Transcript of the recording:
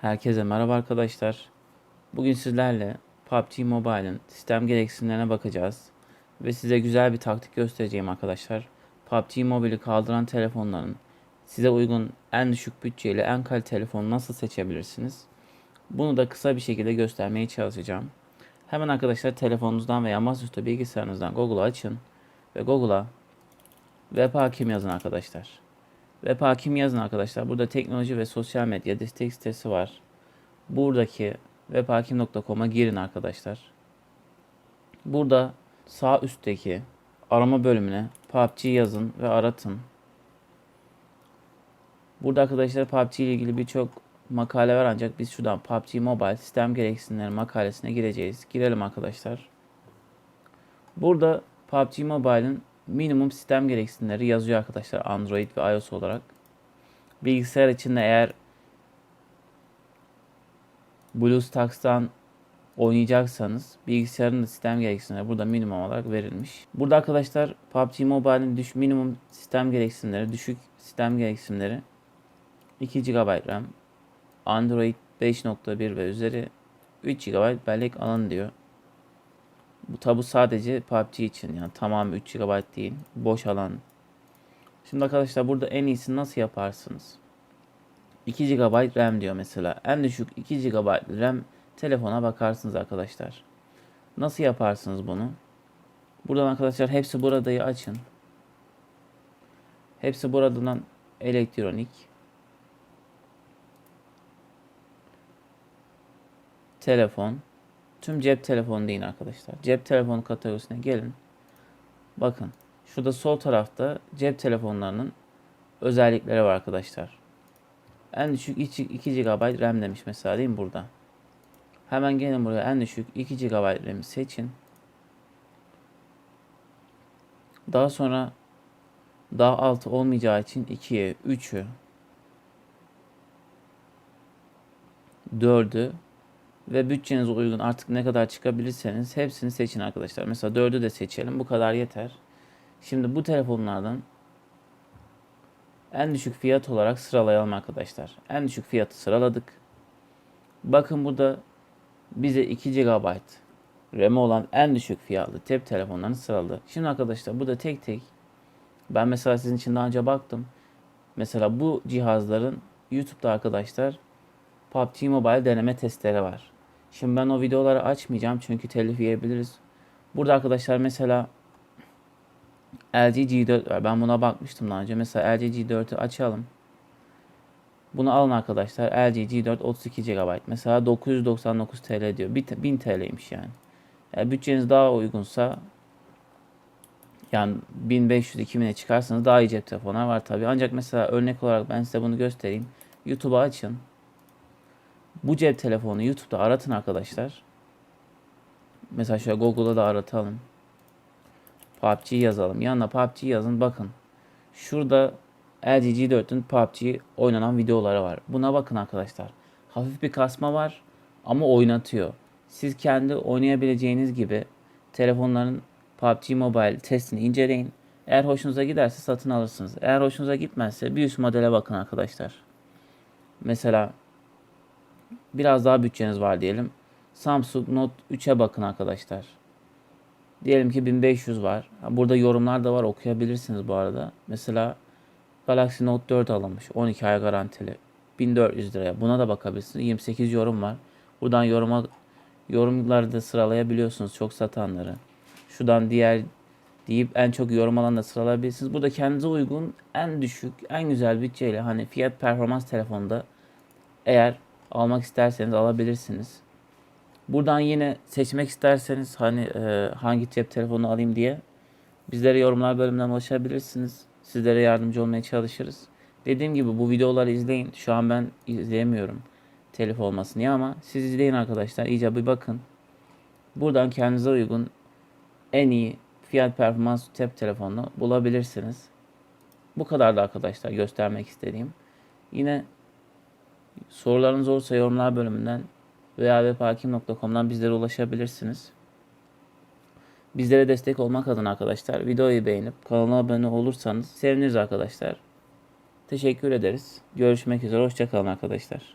Herkese merhaba arkadaşlar. Bugün sizlerle PUBG Mobile'ın sistem gereksinimlerine bakacağız. Ve size güzel bir taktik göstereceğim arkadaşlar. PUBG Mobile'i kaldıran telefonların size uygun en düşük bütçeyle en kaliteli telefonu nasıl seçebilirsiniz? Bunu da kısa bir şekilde göstermeye çalışacağım. Hemen arkadaşlar telefonunuzdan veya masaüstü bilgisayarınızdan Google'u açın. Ve Google'a web hakim yazın arkadaşlar. Web hakim yazın arkadaşlar. Burada teknoloji ve sosyal medya destek sitesi var. Buradaki webhakim.com'a girin arkadaşlar. Burada sağ üstteki arama bölümüne PUBG yazın ve aratın. Burada arkadaşlar PUBG ile ilgili birçok makale var ancak biz şuradan PUBG Mobile sistem gereksinimleri makalesine gireceğiz. Girelim arkadaşlar. Burada PUBG Mobile'ın minimum sistem gereksinimleri yazıyor arkadaşlar Android ve iOS olarak. Bilgisayar içinde eğer BlueStacks'tan oynayacaksanız bilgisayarın da sistem gereksinimleri burada minimum olarak verilmiş. Burada arkadaşlar PUBG Mobile'in düş minimum sistem gereksinimleri, düşük sistem gereksinimleri 2 GB RAM, Android 5.1 ve üzeri 3 GB bellek alanı diyor. Bu tabu sadece PUBG için yani tamam 3 GB değil. Boş alan. Şimdi arkadaşlar burada en iyisini nasıl yaparsınız? 2 GB RAM diyor mesela. En düşük 2 GB RAM telefona bakarsınız arkadaşlar. Nasıl yaparsınız bunu? Buradan arkadaşlar hepsi buradayı açın. Hepsi buradan elektronik. Telefon. Tüm cep telefonu deyin arkadaşlar. Cep telefonu kategorisine gelin. Bakın. Şurada sol tarafta cep telefonlarının özellikleri var arkadaşlar. En düşük 2 GB RAM demiş mesela değil mi burada? Hemen gelin buraya en düşük 2 GB RAM'i seçin. Daha sonra daha altı olmayacağı için 2'ye, 3'ü, 4'ü ve bütçenize uygun artık ne kadar çıkabilirseniz hepsini seçin arkadaşlar. Mesela 4'ü de seçelim. Bu kadar yeter. Şimdi bu telefonlardan en düşük fiyat olarak sıralayalım arkadaşlar. En düşük fiyatı sıraladık. Bakın burada bize 2 GB RAM olan en düşük fiyatlı cep telefonlarını sıraladı. Şimdi arkadaşlar burada tek tek ben mesela sizin için daha önce baktım. Mesela bu cihazların YouTube'da arkadaşlar PUBG Mobile deneme testleri var. Şimdi ben o videoları açmayacağım çünkü telif yiyebiliriz. Burada arkadaşlar mesela LG G4 var. Ben buna bakmıştım daha önce. Mesela LG G4'ü açalım. Bunu alın arkadaşlar. LG G4 32 GB. Mesela 999 TL diyor. 1000 TL'ymiş yani. yani. Bütçeniz daha uygunsa yani 1500-2000'e çıkarsanız daha iyi cep telefonlar var tabi. Ancak mesela örnek olarak ben size bunu göstereyim. YouTube'u açın. Bu cep telefonu YouTube'da aratın arkadaşlar. Mesela şöyle Google'da da aratalım. PUBG yazalım. Yanına PUBG yazın bakın. Şurada LG G4'ün PUBG oynanan videoları var. Buna bakın arkadaşlar. Hafif bir kasma var ama oynatıyor. Siz kendi oynayabileceğiniz gibi telefonların PUBG Mobile testini inceleyin. Eğer hoşunuza giderse satın alırsınız. Eğer hoşunuza gitmezse bir üst modele bakın arkadaşlar. Mesela biraz daha bütçeniz var diyelim. Samsung Note 3'e bakın arkadaşlar. Diyelim ki 1500 var. Burada yorumlar da var okuyabilirsiniz bu arada. Mesela Galaxy Note 4 alınmış. 12 ay garantili. 1400 liraya. Buna da bakabilirsiniz. 28 yorum var. Buradan yoruma yorumları da sıralayabiliyorsunuz çok satanları. Şuradan diğer deyip en çok yorum alanı da sıralayabilirsiniz. Burada kendinize uygun en düşük, en güzel bütçeyle hani fiyat performans telefonda eğer almak isterseniz alabilirsiniz. Buradan yine seçmek isterseniz hani e, hangi cep telefonu alayım diye bizlere yorumlar bölümünden ulaşabilirsiniz. Sizlere yardımcı olmaya çalışırız. Dediğim gibi bu videoları izleyin. Şu an ben izleyemiyorum telif olmasın diye ama siz izleyin arkadaşlar. İyice bir bakın. Buradan kendinize uygun en iyi fiyat performans cep telefonunu bulabilirsiniz. Bu kadar da arkadaşlar göstermek istediğim. Yine sorularınız olursa yorumlar bölümünden veya webhakim.com'dan bizlere ulaşabilirsiniz. Bizlere destek olmak adına arkadaşlar videoyu beğenip kanala abone olursanız seviniriz arkadaşlar. Teşekkür ederiz. Görüşmek üzere. Hoşçakalın arkadaşlar.